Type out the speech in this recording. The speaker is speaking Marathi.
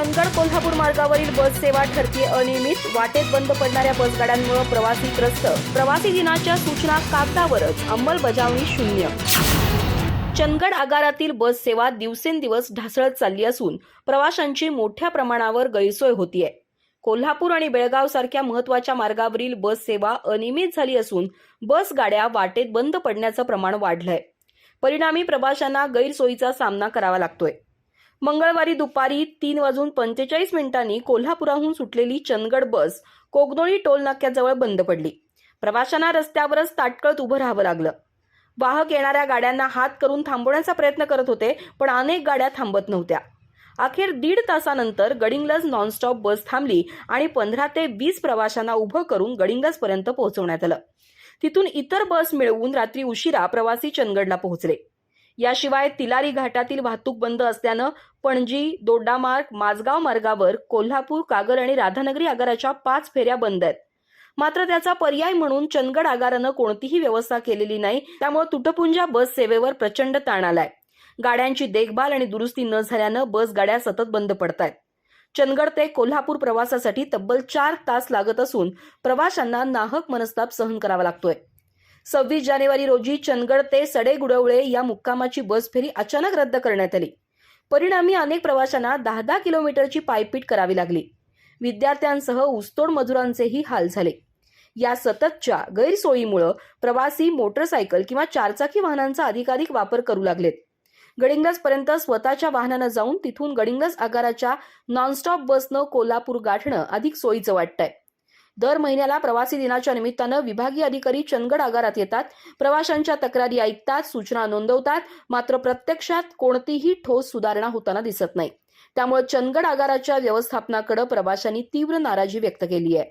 चंदगड कोल्हापूर मार्गावरील बस सेवा ठरते अनियमित वाटेत बंद पडणाऱ्या बसगाड्यांमुळे प्रवासी त्रस्त. प्रवासी दिनाच्या सूचना कागदावरच. अंमलबजावणी शून्य. चंदगड आगारातील बस सेवा दिवसेंदिवस ढासळत चालली असून प्रवाशांची मोठ्या प्रमाणावर गैरसोय होतीये. कोल्हापूर आणि बेळगाव सारख्या महत्त्वाच्या मार्गावरील बस सेवा अनियमित झाली असून बस गाड्या वाटेत बंद पडण्याचं प्रमाण वाढलंय. परिणामी प्रवाशांना गैरसोयीचा सामना करावा लागतोय. मंगळवारी दुपारी तीन वाजून पंचेचाळीस मिनिटांनी कोल्हापुराहून सुटलेली चंदगड बस कोगनोळी टोल नाक्याजवळ बंद पडली. प्रवाशांना रस्त्यावरच ताटकळत उभं राहावं लागलं. वाहक येणाऱ्या गाड्यांना हात करून थांबवण्याचा प्रयत्न करत होते पण अनेक गाड्या थांबत नव्हत्या. अखेर दीड तासानंतर गडिंग्लज नॉनस्टॉप बस थांबली आणि पंधरा ते वीस प्रवाशांना उभं करून गडिंग्लजपर्यंत पोहोचवण्यात आलं. तिथून इतर बस मिळवून रात्री उशिरा प्रवासी चंदगडला पोहोचले. याशिवाय तिलारी घाटातील वाहतूक बंद असल्यानं पणजी दोडामार्ग माझगाव मार्गावर कोल्हापूर कागल आणि राधानगरी आगाराच्या पाच फेऱ्या बंद आहेत. मात्र त्याचा पर्याय म्हणून चंदगड आगारानं कोणतीही व्यवस्था केलेली नाही त्यामुळे तुटपुंजा बस सेवेवर प्रचंड ताण आलाय. गाड्यांची देखभाल आणि दुरुस्ती न झाल्यानं बस गाड्या सतत बंद पडतायत. चंदगड ते कोल्हापूर प्रवासासाठी तब्बल चार तास लागत असून प्रवाशांना नाहक मनस्ताप सहन करावा लागतोय. सव्वीस जानेवारी रोजी चंदगड ते सडेगुडवळे या मुक्कामाची बस फेरी अचानक रद्द करण्यात आली. परिणामी अनेक प्रवाशांना दहा दहा किलोमीटरची पायपीट करावी लागली. विद्यार्थ्यांसह ऊसतोड मजुरांचेही हाल झाले. या सततच्या गैरसोयीमुळे प्रवासी मोटरसायकल किंवा चारचाकी वाहनांचा अधिकाधिक वापर करू लागलेत. गडिंगजपर्यंत स्वतःच्या वाहनानं जाऊन तिथून गडिंगज आगाराच्या नॉनस्टॉप बसनं कोल्हापूर गाठणं अधिक सोयीचं वाटतंय. दर महिन्याला प्रवासी दिनाच्या निमित्तानं विभागीय अधिकारी चंदगड आगारात येतात. प्रवाशांच्या तक्रारी ऐकतात सूचना नोंदवतात मात्र प्रत्यक्षात कोणतीही ठोस सुधारणा होताना दिसत नाही. त्यामुळे चंदगड आगाराच्या व्यवस्थापनाकडे प्रवाशांनी तीव्र नाराजी व्यक्त केली आहे.